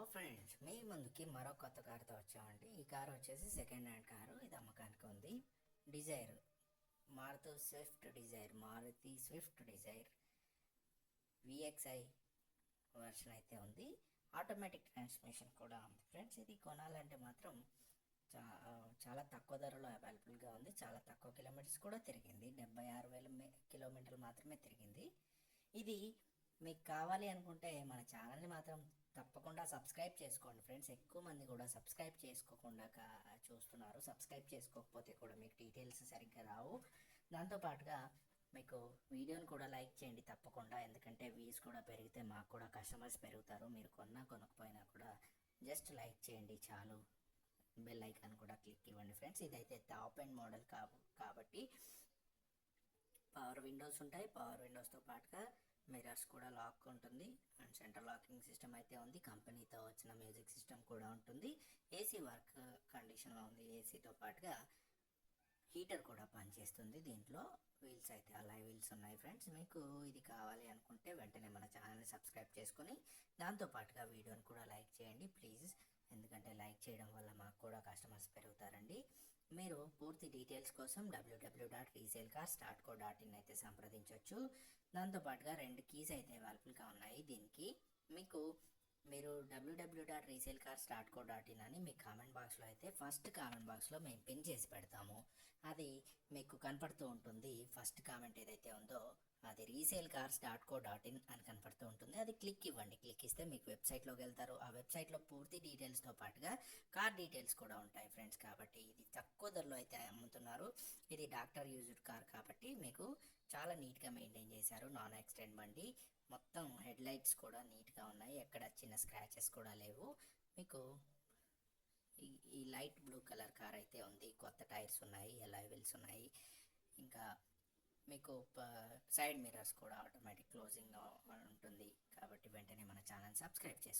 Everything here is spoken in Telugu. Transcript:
హలో ఫ్రెండ్స్ మీ ముందుకి మరో కొత్త కారుతో వచ్చామండి. ఈ కారు వచ్చేసి సెకండ్ హ్యాండ్ కారు. ఇది అమ్మకానికి ఉంది. Dzire Maruti Swift Dzire Maruti Swift Dzire VXI version అయితే ఉంది. ఆటోమేటిక్ ట్రాన్స్మిషన్ కూడా ఉంది. ఫ్రెండ్స్ ఇది కొనాలంటే మాత్రం చా చాలా తక్కువ ధరలో అవైలబుల్గా ఉంది. చాలా తక్కువ కిలోమీటర్స్ కూడా తిరిగింది. డెబ్బై ఆరు వేల మే- కిలోమీటర్లు మాత్రమే తిరిగింది. ఇది మీకు కావాలి అనుకుంటే మన ఛానల్ని మాత్రం తప్పకుండా సబ్స్క్రైబ్ చేసుకోండి ఫ్రెండ్స్. ఎక్కువ మంది కూడా సబ్స్క్రైబ్ చేసుకోకుండా చూస్తున్నారు. సబ్స్క్రైబ్ చేసుకోకపోతే కూడా మీకు డీటెయిల్స్ సరిగ్గా రావు. దాంతోపాటుగా మీకు వీడియోని కూడా లైక్ చేయండి తప్పకుండా. ఎందుకంటే వ్యూస్ కూడా పెరిగితే మాకు కూడా కస్టమర్స్ పెరుగుతారు. మీరు కొన్నా కొనకపోయినా కూడా జస్ట్ లైక్ చేయండి చాలు. బెల్ ఐకాన్ కూడా క్లిక్ ఇవ్వండి ఫ్రెండ్స్. ఇదైతే టాప్ అండ్ మోడల్ కాబ కాబట్టి పవర్ విండోస్ ఉంటాయి. పవర్ విండోస్తో పాటుగా మిరర్స్ కూడా లాక్ ఉంటుంది. అండ్ సెంటర్ లాకింగ్ సిస్టమ్ అయితే ఉంది. కంపెనీతో వచ్చిన మ్యూజిక్ సిస్టమ్ కూడా ఉంటుంది. ఏసీ వర్క్ కండిషన్లో ఉంది. ఏసీతో పాటుగా హీటర్ కూడా పనిచేస్తుంది దీంట్లో. వీల్స్ అయితే అలా వీల్స్ ఉన్నాయి ఫ్రెండ్స్. మీకు ఇది కావాలి అనుకుంటే వెంటనే మన ఛానల్ని సబ్స్క్రైబ్ చేసుకుని దాంతోపాటుగా వీడియోని కూడా లైక్ చేయండి ప్లీజ్. ఎందుకంటే లైక్ చేయడం వల్ల మాకు కూడా కస్టమర్స్ పెరుగుతారండి. మీరు పూర్తి డీటెయిల్స్ కోసం W W W dot resale car start co dot in అయితే సంప్రదించవచ్చు దాంతోపాటుగా రెండు కీస్ అయితే అవైలబుల్గా ఉన్నాయి దీనికి. మీకు మీరు W W W dot resale car start co dot in అని మీ కామెంట్ బాక్స్లో అయితే ఫస్ట్ కామెంట్ బాక్స్లో మేము పిన్ చేసి పెడతాము. అది మీకు కనపడుతూ ఉంటుంది. ఫస్ట్ కామెంట్ ఏదైతే ఉందో అది resale cars dot co dot in అని కనపడుతూ ఉంటుంది. అది క్లిక్ ఇవ్వండి. క్లిక్ ఇస్తే మీకు వెబ్సైట్లోకి వెళ్తారు. ఆ వెబ్సైట్లో పూర్తి డీటెయిల్స్తో పాటుగా కార్ డీటెయిల్స్ కూడా ఉంటాయి ఫ్రెండ్స్ కాబట్టి అయితే అమ్ముతున్నారు. ఇది డాక్టర్ యూజ్డ్ కార్ కాబట్టి మీకు చాలా నీట్గా మెయింటైన్ చేశారు. నాన్ యాక్సిడెంట్ బండి. మొత్తం హెడ్ లైట్స్ కూడా నీట్గా ఉన్నాయి. ఎక్కడ చిన్న స్క్రాచెస్ కూడా లేవు. మీకు ఈ లైట్ బ్లూ కలర్ కార్ అయితే ఉంది. కొత్త టైర్స్ ఉన్నాయి ఎలా వీల్స్ ఉన్నాయి. ఇంకా మీకు సైడ్ మిర్రర్స్ కూడా ఆటోమేటిక్ క్లోజింగ్ ఉంటుంది. కాబట్టి వెంటనే మన ఛానల్ సబ్స్క్రైబ్ చేసుకోండి